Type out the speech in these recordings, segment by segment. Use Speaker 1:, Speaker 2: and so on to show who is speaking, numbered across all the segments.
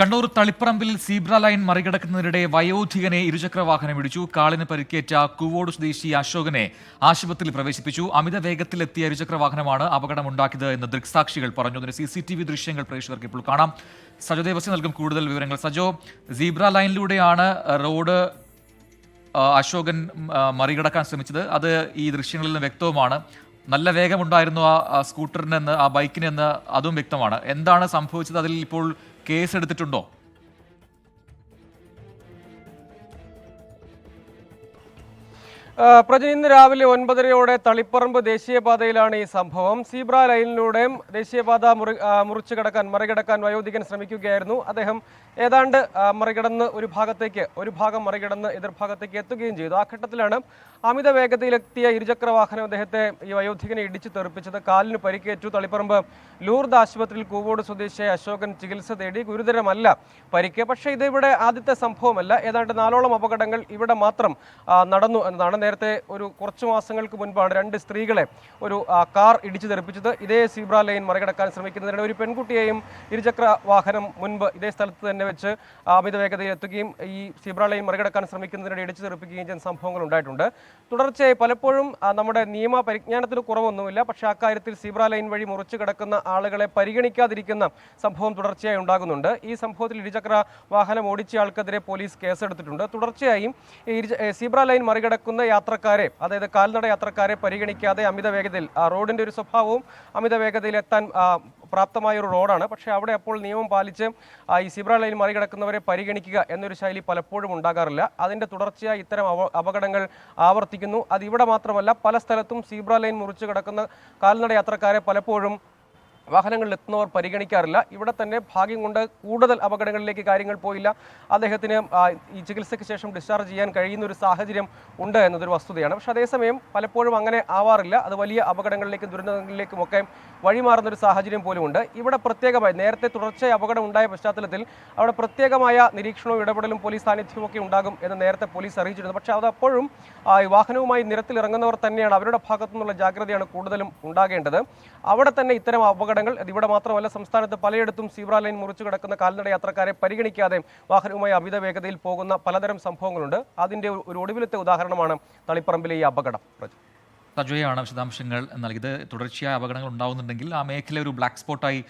Speaker 1: കണ്ണൂർ തളിപ്പറമ്പിൽ zebra line മറികടക്കുന്നതിനിടെ വയോധികനെ ഇരുചക്രവാഹനം ഇടിച്ചു. കാളിന് പരിക്കേറ്റ കുവോട് സ്വദേശി അശോകനെ ആശുപത്രിയിൽ പ്രവേശിപ്പിച്ചു. അമിത വേഗത്തിലെത്തിയ ഇരുചക്ര വാഹനമാണ് അപകടമുണ്ടാക്കിയത് എന്ന് ദൃക്സാക്ഷികൾ പറഞ്ഞു. അതിന് സി സി ടി വി ദൃശ്യങ്ങൾ പ്രേക്ഷകർക്ക് ഇപ്പോൾ കാണാം. സജോ ദേവസ്വം നൽകും കൂടുതൽ വിവരങ്ങൾ. സജോ സീബ്ര ലൈനിലൂടെയാണ് റോഡ് അശോകൻ മറികടക്കാൻ ശ്രമിച്ചത്. അത് ഈ ദൃശ്യങ്ങളിൽ നിന്ന് വ്യക്തവുമാണ്. നല്ല വേഗമുണ്ടായിരുന്നു ആ സ്കൂട്ടറിനെന്ന് ആ ബൈക്കിനെന്ന് അതും വ്യക്തമാണ്. എന്താണ് സംഭവിച്ചത്? അതിൽ ഇപ്പോൾ കേസ് എടുത്തിട്ടുണ്ടോ
Speaker 2: ആ, പ്രജ ഇന്ന് രാവിലെ ഒൻപതരയോടെ തളിപ്പറമ്പ് ദേശീയപാതയിലാണ് ഈ സംഭവം. സീബ്ര ലൈനിലൂടെയും ദേശീയപാത മുറി മുറിച്ചു കടക്കാൻ മറികടക്കാൻ വയോധികൻ ശ്രമിക്കുകയായിരുന്നു. അദ്ദേഹം ഏതാണ്ട് മറികടന്ന് ഒരു ഭാഗത്തേക്ക് ഒരു ഭാഗം മറികടന്ന് എതിർഭാഗത്തേക്ക് എത്തുകയും ചെയ്തു. ആ ഘട്ടത്തിലാണ് അമിത വേഗതയിലെത്തിയ ഇരുചക്ര വാഹനം അദ്ദേഹത്തെ ഈ വയോധികനെ ഇടിച്ചു തെറിപ്പിച്ചത്. കാലിന് പരിക്കേറ്റു. തളിപ്പറമ്പ് ലൂർദ് ആശുപത്രിയിൽ കൂവോട് സ്വദേശിയായ അശോകൻ ചികിത്സ തേടി ഗുരുതരമല്ല പരിക്ക്. പക്ഷേ ഇത് ഇവിടെ ആദ്യത്തെ സംഭവമല്ല. ഏതാണ്ട് നാലോളം അപകടങ്ങൾ ഇവിടെ മാത്രം നടന്നു എന്നതാണ് നേരത്തെ ഒരു കുറച്ച് മാസങ്ങൾക്ക് മുൻപാണ് രണ്ട് സ്ത്രീകളെ ഒരു കാർ ഇടിച്ചു തെറിപ്പിച്ചത്. ഇതേ സീബ്ര ലൈൻ മറികടക്കാൻ ശ്രമിക്കുന്നതിനിടെ ഒരു പെൺകുട്ടിയെയും ഇരുചക്ര വാഹനം മുൻപ് ഇതേ സ്ഥലത്ത് തന്നെ വെച്ച് അമിത വേഗതയിൽ എത്തുകയും ഈ സീബ്ര ലൈൻ മറികടക്കാൻ ശ്രമിക്കുന്നതിനിടെ ഇടിച്ചു തെറിപ്പിക്കുകയും ചെയ്യുന്ന സംഭവങ്ങൾ ഉണ്ടായിട്ടുണ്ട്. തുടർച്ചയായി പലപ്പോഴും നമ്മുടെ നിയമ പരിജ്ഞാനത്തിന് കുറവൊന്നുമില്ല. പക്ഷേ അക്കാര്യത്തിൽ സീബ്ര ലൈൻ വഴി മുറിച്ചു കിടക്കുന്ന ആളുകളെ പരിഗണിക്കാതിരിക്കുന്ന സംഭവം തുടർച്ചയായി ഉണ്ടാകുന്നുണ്ട്. ഈ സംഭവത്തിൽ ഇരുചക്ര വാഹനം ഓടിച്ച ആൾക്കെതിരെ പോലീസ് കേസെടുത്തിട്ടുണ്ട്. തുടർച്ചയായും സീബ്ര ലൈൻ മറികടക്കുന്ന യാത്രക്കാരെ അതായത് കാൽനട യാത്രക്കാരെ പരിഗണിക്കാതെ അമിത വേഗതയിൽ ആ റോഡിന്റെ ഒരു സ്വഭാവവും അമിത വേഗതയിൽ എത്താൻ പ്രാപ്തമായ ഒരു റോഡാണ്. പക്ഷേ അവിടെ അപ്പോൾ നിയമം പാലിച്ച് ഈ സിബ്ര ലൈൻ മറികടക്കുന്നവരെ പരിഗണിക്കുക എന്നൊരു ശൈലി പലപ്പോഴും ഉണ്ടാകാറില്ല. അതിന്റെ തുടർച്ചയായി ഇത്തരം അപകടങ്ങൾ ആവർത്തിക്കുന്നു. അത് ഇവിടെ മാത്രമല്ല പല സ്ഥലത്തും സീബ്ര ലൈൻ മുറിച്ച് കിടക്കുന്ന കാൽനട യാത്രക്കാരെ പലപ്പോഴും വാഹനങ്ങളിൽ എത്തുന്നവർ പരിഗണിക്കാറില്ല. ഇവിടെ തന്നെ ഭാഗ്യം കൊണ്ട് കൂടുതൽ അപകടങ്ങളിലേക്ക് കാര്യങ്ങൾ പോയില്ല. അദ്ദേഹത്തിന് ഈ ചികിത്സയ്ക്ക് ശേഷം ഡിസ്ചാർജ് ചെയ്യാൻ കഴിയുന്ന ഒരു സാഹചര്യം ഉണ്ട് എന്നതൊരു വസ്തുതയാണ്. പക്ഷേ അതേസമയം പലപ്പോഴും അങ്ങനെ ആവാറില്ല. അത് വലിയ അപകടങ്ങളിലേക്കും ദുരന്തങ്ങളിലേക്കും ഒക്കെ വഴിമാറുന്ന ഒരു സാഹചര്യം പോലുമുണ്ട് ഇവിടെ പ്രത്യേകമായി നേരത്തെ തുടർച്ചയായി അപകടം ഉണ്ടായ പശ്ചാത്തലത്തിൽ അവിടെ പ്രത്യേകമായ നിരീക്ഷണവും ഇടപെടലും പോലീസ് സാന്നിധ്യവും ഒക്കെ ഉണ്ടാകും എന്ന് നേരത്തെ പോലീസ് അറിയിച്ചിരുന്നു. പക്ഷേ അത് അപ്പോഴും ആ, നിരത്തിൽ വാഹനവുമായി നിരത്തിലിറങ്ങുന്നവർ തന്നെയാണ്. അവരുടെ ഭാഗത്തു നിന്നുള്ള ജാഗ്രതയാണ് കൂടുതലും ഉണ്ടാകേണ്ടത്. അവിടെ തന്നെ ഇത്തരം അപകടങ്ങൾ ഇവിടെ മാത്രമല്ല സംസ്ഥാനത്ത് പലയിടത്തും സീബ്ര ലൈൻ മുറിച്ചു കിടക്കുന്ന കാൽനട യാത്രക്കാരെ പരിഗണിക്കാതെ വാഹനവുമായി അമിത വേഗതയിൽ പോകുന്ന പലതരം സംഭവങ്ങളുണ്ട്. അതിന്റെ ഒരു ഒടുവിലത്തെ ഉദാഹരണമാണ് തളിപ്പറമ്പിലെ ഈ അപകടം.
Speaker 1: സജോയാണ് വിശദാംശങ്ങൾ നൽകിയത് തുടർച്ചയായ അപകടങ്ങൾ ഉണ്ടാകുന്നുണ്ടെങ്കിൽ ആ മേഖല ഒരു ബ്ലാക്ക് സ്പോട്ടായി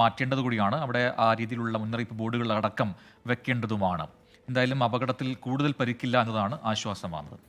Speaker 1: മാറ്റേണ്ടത് കൂടിയാണ്. അവിടെ ആ രീതിയിലുള്ള മുന്നറിയിപ്പ് ബോർഡുകൾ അടക്കം വെക്കേണ്ടതുമാണ്. എന്തായാലും അപകടത്തിൽ കൂടുതൽ പരിക്കില്ല എന്നതാണ് ആശ്വാസമാകുന്നത്.